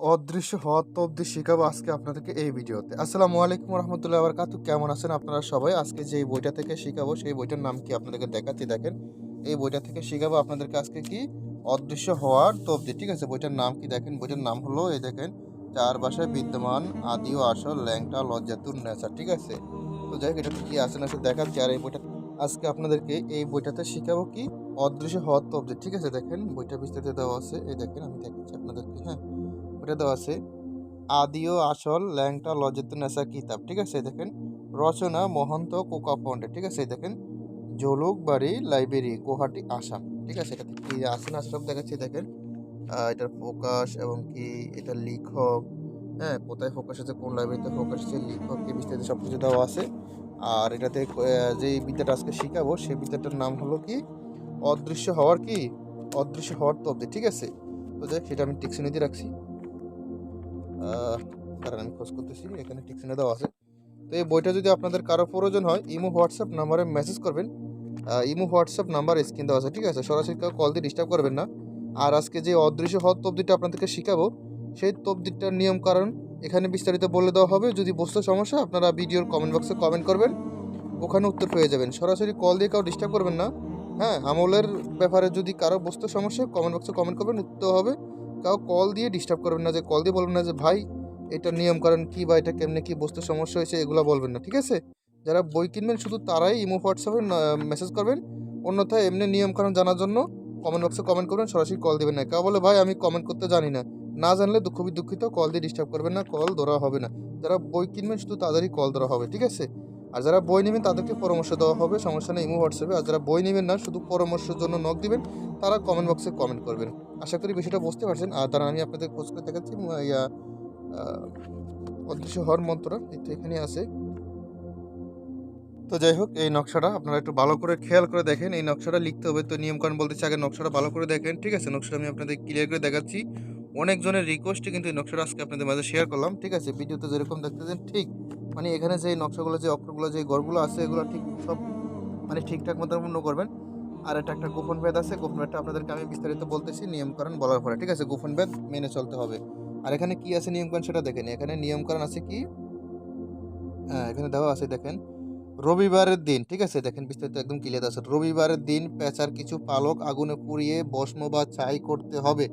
অদৃশ্য হওয়ার তবদি শেখাবো আজকে আপনাদেরকে এই ভিডিওতে। আসসালামু আলাইকুম রহমতুল্লাহ আবরকাতু কেমন আছেন আপনারা সবাই? আজকে যে বইটা থেকে শেখাবো, সেই বইটার নাম কি আপনাদেরকে দেখাচ্ছি, দেখেন। এই বইটা থেকে শেখাবো আপনাদেরকে আজকে কি? অদৃশ্য হওয়ার তবদি ঠিক আছে? বইটার নাম কি দেখেন? বইটার নাম হলো, এই দেখেন, চার ভাষায় বিদ্যমান আদি ও আসল ল্যাংটা লজ্জাতুর নেচার ঠিক আছে? তো যাই হোক এটাতে কি আছে না দেখাচ্ছি। আর এই বইটা আজকে আপনাদেরকে এই বইটাতে শেখাবো কি? অদৃশ্য হওয়ার তবদি ঠিক আছে? দেখেন, বইটা বিস্তারিত দেওয়া আছে। এই দেখেন, আমি দেখাচ্ছি আপনাদেরকে হ্যাঁ। ওটা দেওয়া আছে। আদি ও আসল ল্যাংটা লজ্জিত নেশা কিতাব ঠিক আছে? দেখেন রচনা মহন্ত কোকা পন্ডে ঠিক আছে? দেখেন জলুকবাড়ি লাইব্রেরি গুয়াহাটি আসাম ঠিক আছে? এটাতে কি আছে না সব দেখাচ্ছি দেখেন। এটার ফোকাস এবং কি এটা লেখক হ্যাঁ? কোথায় ফোকাস আছে কোন লাইব্রেরিতে ফোকাস আছে লেখক কি বিস্তারিত সব কিছু দেওয়া আছে। আর এটাতে যে বিদ্যাটা আজকে শিখাবো সেই বিদ্যাটার নাম হলো কি? অদৃশ্য হওয়ার কি? অদৃশ্য হওয়ার তবদি ঠিক আছে? তো দেখ সেটা আমি টিকশনিতে রাখছি। আহ, কারণ আমি খোঁজ করতেছি, এখানে টিকশনে দেওয়া আছে। তো এই বইটা যদি আপনাদের কারও প্রয়োজন হয়, ইমো, হোয়াটসঅ্যাপ নাম্বারে মেসেজ করবেন। ইমো, হোয়াটসঅ্যাপ নাম্বার স্ক্রিন দেওয়া আছে, ঠিক আছে? সরাসরি কেউ কল দিয়ে ডিস্টার্ব করবেন না। আর আজকে যে অদৃশ্য হওয়ার তবদিটা আপনাদেরকে শিখাবো, সেই তবদিটার নিয়ম কারণ এখানে বিস্তারিত বলে দেওয়া হবে। যদি বুঝতে সমস্যা আপনারা ভিডিওর কমেন্ট বক্সে কমেন্ট করবেন। ওখানে উত্তর পেয়ে যাবেন। সরাসরি কল দিয়ে কাউ ডিস্টার্ব করবেন না। হ্যাঁ আমলের ব্যাপারে যদি কারও বুঝতে সমস্যা কমেন্ট বক্সে কমেন্ট করবেন। উত্তর হবে কাউ কল দিয়ে ডিস্টার্ব করবেন না, যে কল দিয়ে বলবেন না যে, ভাই, এটা নিয়ম কারণ কি বা এটা কেমনে কি বুঝতে সমস্যা হয়েছে, এগুলো বলবেন না। ঠিক আছে? যারা বই কিনবেন, শুধু তারাই ইমো হোয়াটসঅ্যাপে মেসেজ করবেন। অন্যথায় এমনি নিয়ম কারণ জানার জন্য কমেন্ট বক্সে কমেন্ট করবেন, সরাসরি কল দেবেন না। কেউ বলে, ভাই, আমি কমেন্ট করতে জানি না। না জানলে খুবই দুঃখিত কল দিয়ে ডিস্টার্ব করবেন না কল ধরা হবে না। যারা বই কিনবেন, শুধু তাদেরই কল ধরা হবে। ঠিক আছে? আর যারা বই নেবেন তাদেরকে পরামর্শ দেওয়া হবে, সমস্যা নেই, ইমো হোয়াটসঅ্যাপে। আর যারা বই নেবেন না, শুধু পরামর্শের জন্য নক দিবেন, তারা কমেন্ট বক্সে কমেন্ট করবেন। আশা করি বিষয়টা বুঝতে পারছেন। আর তারা আমি আপনাদের খোঁজ করে দেখাচ্ছি ইয়া অদৃশ্য হওয়ার মন্ত্রটা এই তো এখানে আছে। তো যাই হোক, এই নকশাটা আপনারা একটু ভালো করে খেয়াল করে দেখেন। এই নকশাটা লিখতে হবে তো নিয়মকানুন বলতেছি আগে নকশাটা ভালো করে দেখেন, ঠিক আছে? নকশাটা আমি আপনাদের ক্লিয়ার করে দেখাচ্ছি। অনেকজনের রিকোয়েস্টে কিন্তু এই নকশাটা আজকে আপনাদের মাঝে শেয়ার করলাম, ঠিক আছে? ভিডিওতে যেরকম দেখতেছেন, ঠিক মানে এখানে যে নকশাগুলো, যে অক্ষরগুলো, যে গড়গুলো আছে, এগুলো ঠিক সব মানে ঠিকঠাক মতো পূর্ণ করবেন। আর এটা একটা গোপন ভেদ আছে, গোপন ভেদটা আপনাদেরকে আমি বিস্তারিত বলতেছি নিয়মকানুন বলার পরে। ঠিক আছে, গোপন ভেদ মেনে চলতে হবে। আর এখানে কি আছে নিয়মকানুন সেটা দেখেন। এখানে নিয়মকানুন আছে কি? হ্যাঁ এখানে দেওয়া আছে, দেখেন। রবিবারের দিন, ঠিক আছে, দেখেন বিস্তারিত একদম ক্লিয়ার আছে। রবিবারের দিন পেঁচার কিছু পালক আগুনে পুড়িয়ে ভস্ম বা ছাই করতে হবে।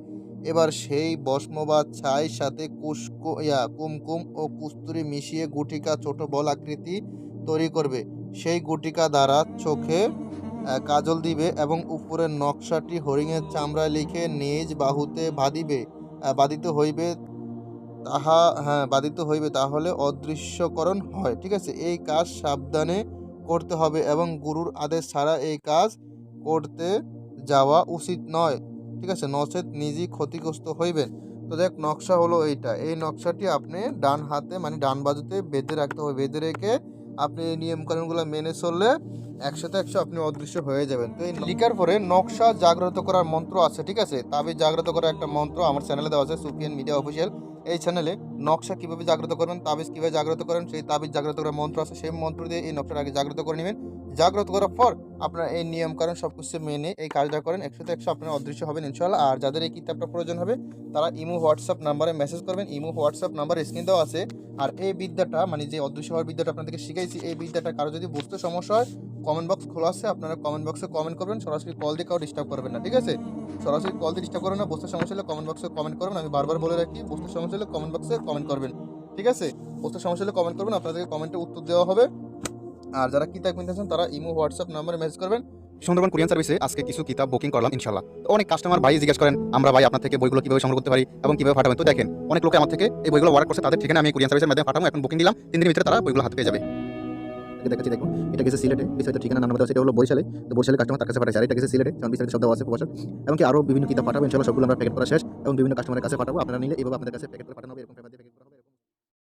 এবার সেই ভস্ম বা ছাই সাথে কুসকো কুমকুম ও কুস্তুরি মিশিয়ে গুটিকা ছোট বল আকৃতি তৈরি করবে। সেই গুটিকা দ্বারা চোখে কাজল দিবে এবং উপরের নকশাটি হরিণের চামড়ায় লিখে নিজ বাহুতে বাঁধিবে বাঁধিতে হইবে তাহা হ্যাঁ বাধিত হইবে তাহলে অদৃশ্যকরণ হয়, ঠিক আছে? এই কাজ সাবধানে করতে হবে এবং গুরুর আদেশ ছাড়া এই কাজ করতে যাওয়া উচিত নয়। ঠিক আছে? নচেত নিজেই ক্ষতিগ্রস্ত হইবেন। তো দেখ, নকশা হলো এইটা। এই নকশাটি আপনি ডান হাতে মানে ডান বাজুতে বেঁধে রাখতে হবে। বেঁধে রেখে আপনি এই নিয়মকানুনগুলো মেনে চললে একসাথে একশো আপনি অদৃশ্য হয়ে যাবেন। তো এই লিখার পরে নকশা জাগ্রত করার মন্ত্র আছে, ঠিক আছে? তাবিজ জাগ্রত করার একটা মন্ত্র আমার চ্যানেলে দেওয়া আছে সুপিয়ান মিডিয়া অফিসিয়াল। এই চ্যানেলে নকশা কীভাবে জাগ্রত করবেন, তাবিজ কীভাবে জাগ্রত করেন, সেই তাবিজ জাগ্রত করার মন্ত্র আছে, সেই মন্ত্র দিয়ে এই নকশাটা আগে জাগ্রত করে নেবেন। জাগ্রত করার পর আপনার এই নিয়ম কারণ সব কিছু মেনে এই কাজটা করেন। একশোতে একশো আপনার অদৃশ্য হবেন ইনশাল্লাহ আর যাদের এই কিতাবটা প্রয়োজন হবে, তারা ইমো হোয়াটসঅ্যাপ নাম্বারে মেসেজ করবেন। ইমো হোয়াটসঅ্যাপ নাম্বার স্ক্রিন দেওয়া আছে। আর এই বিদ্যাটা মানে যে অদৃশ্য হওয়ার বিদ্যাটা আপনাদেরকে শিখাইছি, এই বিদ্যাটা কারও যদি বুঝতে সমস্যা হয় কমেন্ট বক্স খোলা আছে। আপনারা কমেন্ট বক্সে কমেন্ট করবেন। সরাসরি কল দিয়ে কাউ ডিস্টার্ব করবেন না, ঠিক আছে? সরাসরি কল দিয়ে ডিস্টার্ব করবেন না। বুঝতে সমস্যা হলে কমেন্ট বক্সে কমেন্ট করবেন। আমি বারবার বলে রাখি, বুঝতে সমস্যা হলে কমেন্ট বক্সে কমেন্ট করবেন, ঠিক আছে? বুঝতে সমস্যা হলে কমেন্ট করবেন, আপনাদেরকে কমেন্টে উত্তর দেওয়া হবে। আর যারা কিতাব কিনতে চান, তারা ইমো হোয়াটসঅ্যাপ নাম্বারে মেসেজ করবেন। সুন্দরবন কুরিয়ান সার্ভিসে আজকে কিছু কিতাব বুকিং করলাম ইনশাল্লাহ অনেক কাস্টমার ভাই জিজ্ঞেস করেন, আমরা ভাই আপনার থেকে বইগুলো কীভাবে সংগ্রহ করতে পারি এবং কীভাবে পাঠাবেন? তো দেখেন, অনেক লোকে আমার থেকে এই বইগুলো ওয়ার্ক করছে, তাদের ঠিকানা আমি কুরিয়ান সার্ভিসের মাধ্যমে পাঠাবো, এখন বুকিং দিলাম, তিন দিনের ভিতরে তারা বইগুলো হাতে পেয়ে যাবে। এটা দেখাচ্ছি দেখুন। এটা গেছে সিলেটে বিস্তারিত ঠিকানা নাম দেওয়া আছে, এটা হলো বরিশালে। তো বরিশালে কাস্টমার তার কাছে পাঠাচ্ছে আর এটা গেছে সিলেটে যেমন বিস্তারিত শব্দ আছে প্রকাশক এমনকি আরও বিভিন্ন কিতাব পাঠাবো ইনশাল্লাহ সবগুলো আমরা প্যাকেট করা শেষ। এবং বিভিন্ন কাস্টমারের কাছে পাঠাবো। আপনারা নিলে এভাবে আপনাদের কাছে প্যাকেট করে পাঠানো হবে এরকম